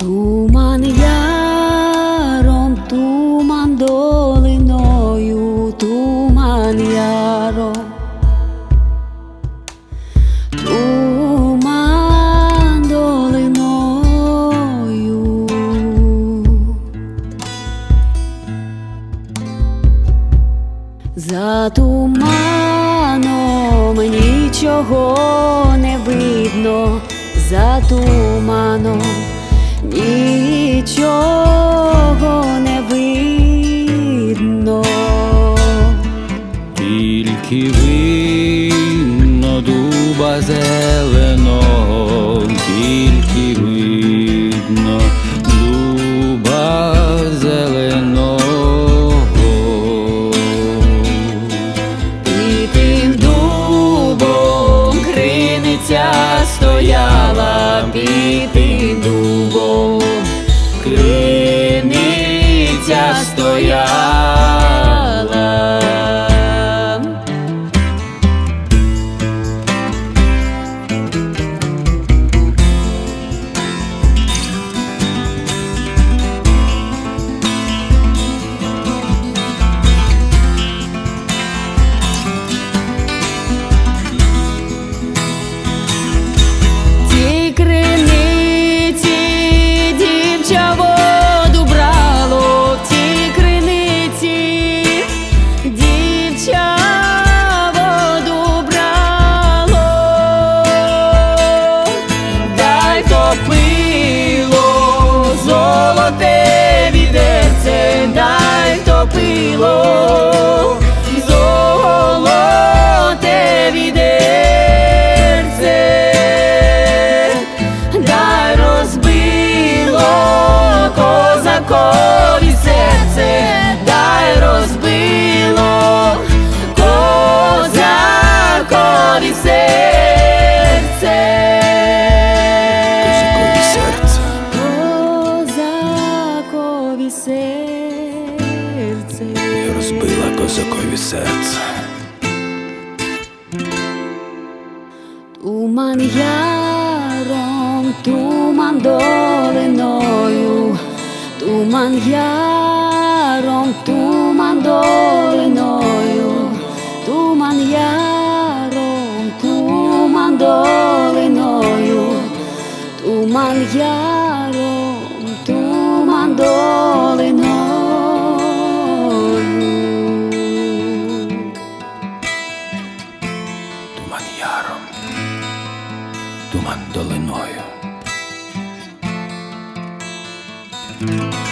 Туман яром, туман долиною, туман яром. Туман долиною. За туманом нічого не видно, за туманом видно дуба зеленого, тільки видно дуба зеленого. І тим дубом криниця стояла, під козакові серце, дай розбило козакові серце. Козакові серце. Козакові серце. Розбила козакові серце. Туман яром, туман долиною, туман яром, туман долиною, туман яром, туман долиною, туман яром, туман долиною. Туман яром, туман долиною. Thank you.